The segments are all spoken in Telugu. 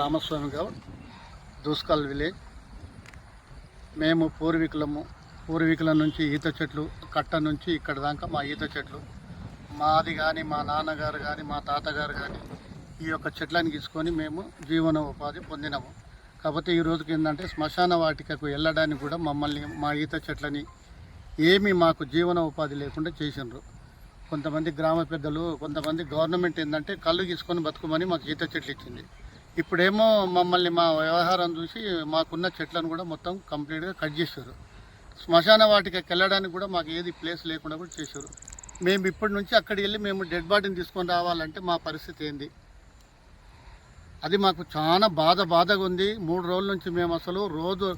రామస్వామి గౌడ్ దూస్కాల్ విలేజ్. మేము పూర్వీకులము పూర్వీకుల నుంచి ఈత చెట్లు కట్ట నుంచి ఇక్కడ దాకా మా ఈత చెట్లు. మాది కానీ మా నాన్నగారు కానీ మా తాతగారు కానీ ఈ యొక్క చెట్లను తీసుకొని మేము జీవన ఉపాధి పొందినాము. కాకపోతే ఈ రోజుకి ఏంటంటే శ్మశాన వాటికకు వెళ్ళడానికి కూడా మమ్మల్ని మా ఈత చెట్లని ఏమీ మాకు జీవన ఉపాధి లేకుండా చేసిండ్రు కొంతమంది గ్రామ పెద్దలు కొంతమంది గవర్నమెంట్ ఏంటంటే కళ్ళు తీసుకొని బతుకమని మాకు ఈత చెట్లు ఇచ్చింది. ఇప్పుడేమో మమ్మల్ని మా వ్యవహారం చూసి మాకున్న చెట్లను కూడా మొత్తం కంప్లీట్గా కట్ చేశారు. శ్మశాన వాటికి వెళ్ళడానికి కూడా మాకు ఏది ప్లేస్ లేకుండా కూడా చేశారు. మేము ఇప్పటి నుంచి అక్కడికి వెళ్ళి మేము డెడ్ బాడీని తీసుకొని రావాలంటే మా పరిస్థితి ఏంది? అది మాకు చాలా బాధ బాధగా ఉంది. మూడు రోజుల నుంచి మేము అసలు రోజు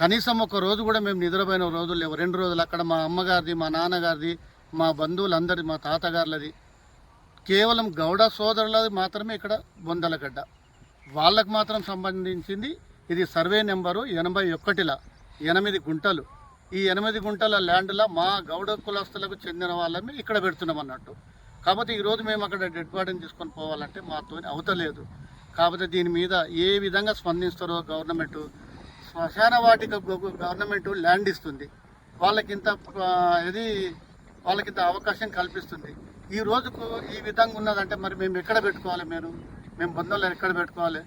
కనీసం ఒక రోజు కూడా మేము నిద్రపోయిన రోజులు లేవు. రెండు రోజులు అక్కడ మా అమ్మగారిది మా నాన్నగారిది మా బంధువులందరి మా తాతగారులది. కేవలం గౌడ సోదరులది మాత్రమే ఇక్కడ బొందలగడ్డ. వాళ్ళకు మాత్రం సంబంధించింది. ఇది సర్వే నెంబరు ఎనభై ఒకటిల ఎనిమిది గుంటలు. ఈ ఎనిమిది గుంటల ల్యాండ్లో మా గౌడ కులస్తులకు చెందిన వాళ్ళని ఇక్కడ పెడుతున్నాం అన్నట్టు కాకపోతే ఈరోజు మేము అక్కడ డెడ్ బాడీని తీసుకొని పోవాలంటే మాతో అవతలేదు. కాకపోతే దీని మీద ఏ విధంగా స్పందిస్తారో గవర్నమెంట్ శ్మశాన వాటిక గవర్నమెంట్ ల్యాండ్ ఇస్తుంది. వాళ్ళకింత ఇది వాళ్ళకింత అవకాశం కల్పిస్తుంది. ఈ రోజుకు ఈ విధంగా ఉన్నదంటే మరి మేము ఎక్కడ పెట్టుకోవాలి మీరు మేము బంధువులు ఎక్కడ పెట్టుకోవాలి?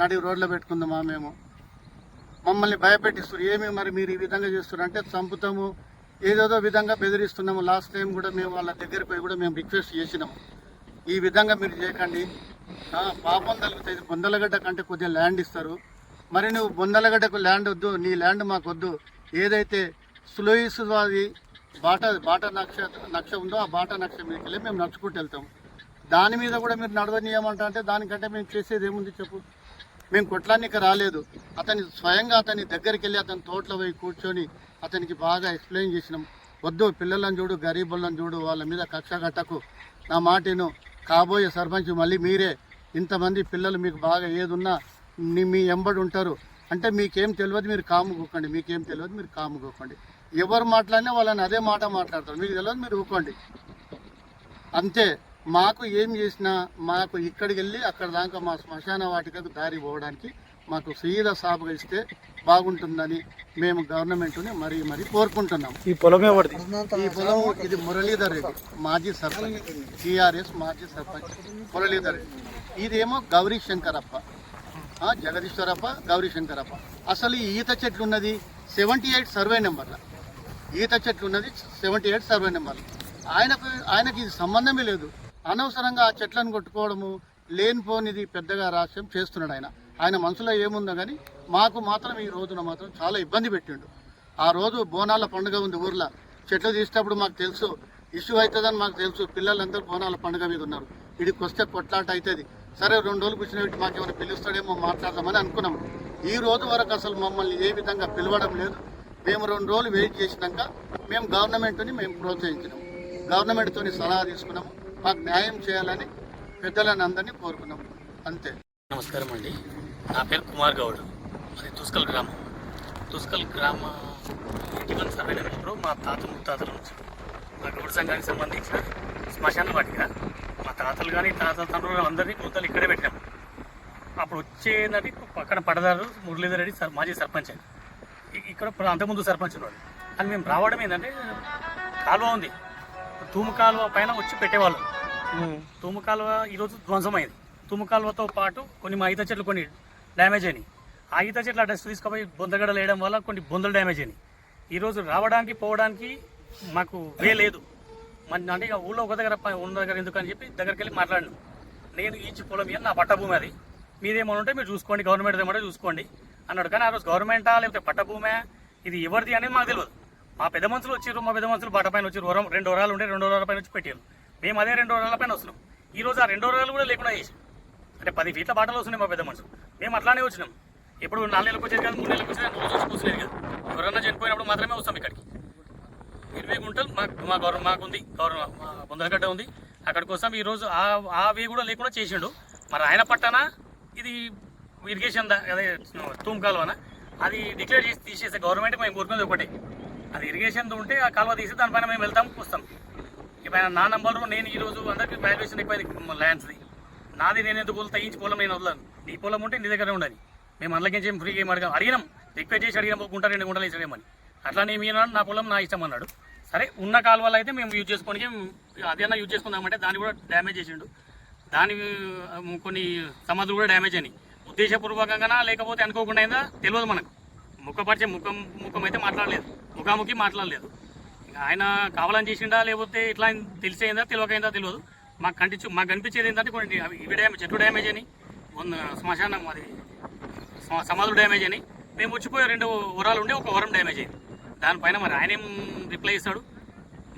నడి రోడ్లో పెట్టుకుందామా మేము? మమ్మల్ని భయపెట్టిస్తారు ఏమి మరి మీరు ఈ విధంగా చేస్తారు అంటే చంపుతాము ఏదేదో విధంగా బెదిరిస్తున్నాము. లాస్ట్ టైం కూడా మేము వాళ్ళ దగ్గరికి పోయి కూడా మేము రిక్వెస్ట్ చేసినాము. ఈ విధంగా మీరు చేయకండి. పాపం తగ్గుతుంది బొందలగడ్డ కంటే కొద్దిగా ల్యాండ్ ఇస్తారు. మరి నువ్వు బొందలగడ్డకు ల్యాండ్ వద్దు నీ ల్యాండ్ మాకు వద్దు. ఏదైతే సులోయిస్వాది బాట బాట నక్ష నక్ష ఉందో ఆ బాట నక్ష మీదకి వెళ్ళి మేము నడుచుకుంటూ వెళ్తాం దాని మీద కూడా మీరు నడవనీయమంట అంటే దానికంటే మేము చేసేది ఏముంది చెప్పు. మేము కొట్లానికి రాలేదు. అతని స్వయంగా అతని దగ్గరికి వెళ్ళి అతని తోటలో పోయి కూర్చొని అతనికి బాగా ఎక్స్ప్లెయిన్ చేసినాం. వద్దు పిల్లలను చూడు గరీబులను చూడు వాళ్ళ మీద కక్ష కట్టకు. నా మాటను కాబోయే సర్పంచ్ మళ్ళీ మీరే. ఇంతమంది పిల్లలు మీకు బాగా ఏదున్నా మీ ఎంబడి ఉంటారు. అంటే మీకేం తెలియదు మీరు కాముకోకండి మీకేం తెలియదు మీరు కాముకోకండి ఎవరు మాట్లాడినా వాళ్ళని అదే మాట మాట్లాడతారు. మీకు తెలియదు మీరు ఊకోండి. అంతే. మాకు ఏం చేసినా మాకు ఇక్కడికి వెళ్ళి అక్కడ దాకా మా శ్మశాన వాటికకు దారి పోవడానికి మాకు సీదా సాపుగా ఇస్తే బాగుంటుందని మేము గవర్నమెంట్ని మరీ మరీ కోరుకుంటున్నాం. ఈ పొలం ఈ పొలం ఇది మురళీధర్ రెడ్డి మాజీ సర్పంచ్ టీఆర్ఎస్ మాజీ సర్పంచ్ మురళీధర్ రెడ్డి. ఇదేమో గౌరీ శంకరప్ప. జగదీశ్వరప్ప గౌరీ శంకరప్ప. అసలు ఈ ఈత చెట్లు ఉన్నది సెవెంటీ ఎయిట్ సర్వే నెంబర్ల. ఈత చెట్లు ఉన్నది సెవెంటీ ఎయిట్ సర్వే నెంబర్ ఆయనకు ఆయనకి ఇది సంబంధమే లేదు. అనవసరంగా ఆ చెట్లను కొట్టుకోవడము లేనిపోనిది పెద్దగా రాష్ట్రం చేస్తున్నాడు ఆయన. ఆయన మనసులో ఏముందో కానీ మాకు మాత్రం ఈ రోజున మాత్రం చాలా ఇబ్బంది పెట్టిండు. ఆ రోజు బోనాల పండుగ ఉంది ఊర్లో. చెట్లు తీసేటప్పుడు మాకు తెలుసు ఇష్యూ అవుతుందని మాకు తెలుసు. పిల్లలందరూ బోనాల పండుగ మీద ఉన్నారు. ఇడికి వస్తే కొట్లాట అవుతుంది. సరే రెండు రోజులు కూర్చుని మాకు ఎవరు పిలుస్తాడేమో మాట్లాడదామని అనుకున్నాం. ఈ రోజు వరకు అసలు మమ్మల్ని ఏ విధంగా పిలవడం లేదు. మేము రెండు రోజులు వెయిట్ చేసినాక మేము గవర్నమెంట్ని మేము ప్రోత్సహించినాం. గవర్నమెంట్తో సలహా తీసుకున్నాము. మాకు న్యాయం చేయాలని పెద్దలని అందరినీ కోరుకున్నాం. అంతే. నమస్కారం అండి. నా పేరు కుమార్ గౌడ్. అది తుస్కల్ గ్రామం. తుస్కల్ గ్రామ ఇటీవల సర్వే నెంబర్లో మా తాత ముత్తాతల నుంచి మా గౌడ సంఘానికి సంబంధించిన శ్మశాన వాటిక. మా తాతలు కానీ తాతల తండ్రులు అందరినీ కూతలు ఇక్కడే పెట్టాము అప్పుడు వచ్చేదంటే పక్కన పడదారు మురళీధర్ రెడ్డి సర్- మాజీ సర్పంచ్ ఆయన ఇక్కడ అంతకుముందు సర్పంచ్ ఉన్నాడు అని మేము రావడం ఏంటంటే కాలువ ఉంది. తూము కాలువ పైన వచ్చి పెట్టేవాళ్ళం. తుమ్ము కాలువ ఈరోజు ధ్వంసమైంది. తుమ్ము కాలువతో పాటు కొన్ని మా ఈత చెట్లు కొన్ని డ్యామేజ్ అయినాయి. ఆ ఈత చెట్లు ఆ డస్ట్ తీసుకుపోయి బొందగడ వేయడం వల్ల కొన్ని బొందలు డ్యామేజ్ అయినాయి. ఈరోజు రావడానికి పోవడానికి మాకు వే లేదు. మన అంటే ఇక ఊళ్ళో ఒక దగ్గర ఉన్న దగ్గర ఎందుకు అని చెప్పి దగ్గరికి వెళ్ళి మాట్లాడినాం. నేను ఈచి పొలం నా పట్టభూమి అది. మీదేమో ఉంటే మీరు చూసుకోండి గవర్నమెంట్ ఏమంటే చూసుకోండి అన్నాడు. కానీ ఆ రోజు గవర్నమెంటా లేకపోతే పట్టభూమే? ఇది ఎవరిది అనేది మాకు తెలియదు మా పెద్ద మనుషులు వచ్చారు మా పెద్ద మనుషులు బాట పైన వచ్చారు వరం రెండు వరాలు ఉంటే రెండు వరాల పైన వచ్చి పెట్టారు మేము అదే రెండు వరాల పైన వస్తున్నాం. ఈ రోజు ఆ రెండు వరాలు కూడా లేకుండా చేసాం అంటే పది ఫీట్ల బాటలు వస్తున్నాయి మా పెద్ద మనుషులు. మేము అట్లానే వచ్చినాం. ఇప్పుడు నాలుగు నెలలకు వచ్చేది కాదు మూడు నెలలకు వచ్చేది రోజు వచ్చి కూర్చునేది కదా. ఎవరన్నా చనిపోయినప్పుడు మాత్రమే వస్తాం ఇక్కడికి. ఇరవై గుంటలు మా మా గౌరవం మాకుంది గౌరవం మా బొందలగడ్డ ఉంది. అక్కడికి వస్తాం. ఈరోజు ఆ ఆ వే కూడా లేకుండా చేసిండు. మరి ఆయన పట్టణ ఇది ఇరిగేషన్ దా- అదే తూమ్ కాలువన? అది డిక్లేర్ చేసి తీసేసే గవర్నమెంట్ మేము కోరుకునేది ఒకటే. అది ఇరిగేషన్ ఉంటే ఆ కాలువ తీసి దానిపైన మేము వెళ్తాం వస్తాం ఇక నా నంబరు నేను ఈరోజు అందరికీ వాల్యుయేషన్ అయిపోయింది ల్యాండ్స్ది నాది నేను ఎందుకు వదులుతా? ఈ పొలం నేను వదలను. నీ పొలం ఉంటే నీ దగ్గర ఉండాలి మేము అందులోకించి ఫ్రీగా ఏం అడగాం. అడిగినాం. రిక్వెస్ట్ చేసి అడిగినాం ఒక గుంట రెండు గుంటలు వేసాడేమని అట్లా నేను మీ నా పొలం నా ఇష్టం అన్నాడు. సరే ఉన్న కాలువలు అయితే మేము యూజ్ చేసుకోనికి అదేనా యూజ్ చేసుకుందామంటే దాన్ని కూడా డ్యామేజ్ చేసిండు. దాని కొన్ని సమాధులు కూడా డ్యామేజ్ అయినాయి. ఉద్దేశపూర్వకంగానా లేకపోతే అనుకోకుండా అయిందా? తెలియదు మనకు. ముఖపరిచే ముఖం ముఖం అయితే మాట్లాడలేదు. ముఖాముఖి మాట్లాడలేదు. ఇంకా ఆయన కావాలని చేసిండా లేకపోతే ఇట్లా తెలిసేయిందా తెలియకైందా తెలియదు. మాకు కనిపించు మాకు కనిపించేది ఏంటంటే కొన్ని ఇవి డ్యామేజ్ చెట్లు డ్యామేజ్ అని శ్మశానం అది సమాధులు డ్యామేజ్ అని మేము వచ్చిపోయే రెండు వరాలు ఉండే ఒక వరం డ్యామేజ్ అయింది. దానిపైన మరి ఆయన ఏం రిప్లై ఇస్తాడు?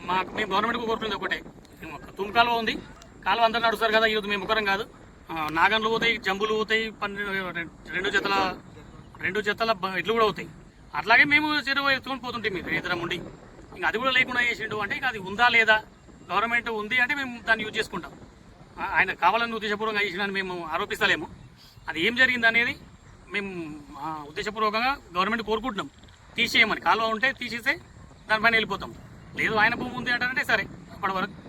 మాకు మేము గవర్నమెంట్కి కోరుతుంది ఒకటే. తుమ్ కాలువ ఉంది. కాలువ అందరూ నడుస్తారు కదా ఈరోజు మేము ముఖరం కాదు. నాగన్లు పోతాయి జంబులు పోతాయి పన్నెండు రెండు జతల రెండు జతల బ- కూడా అవుతాయి. అట్లాగే మేము చెరువు ఎత్తుకొని పోతుంటే మీరు ఇద్దరం ఉండి. ఇంకా అది కూడా లేకుండా చేసిండు అంటే ఇంకా అది ఉందా లేదా? గవర్నమెంట్ ఉంది అంటే మేము దాన్ని యూజ్ చేసుకుంటాం. ఆయన కావాలని ఉద్దేశపూర్వకంగా చేసినా మేము ఆరోపిస్తలేము. అది ఏం జరిగింది అనేది మేము ఉద్దేశపూర్వకంగా గవర్నమెంట్ కోరుకుంటున్నాం. తీసేయమని. కాలువ ఉంటే తీసేస్తే దానిపైన వెళ్ళిపోతాం. లేదు ఆయన భూమి ఉంది అంటారంటే సరే అప్పటి వరకు.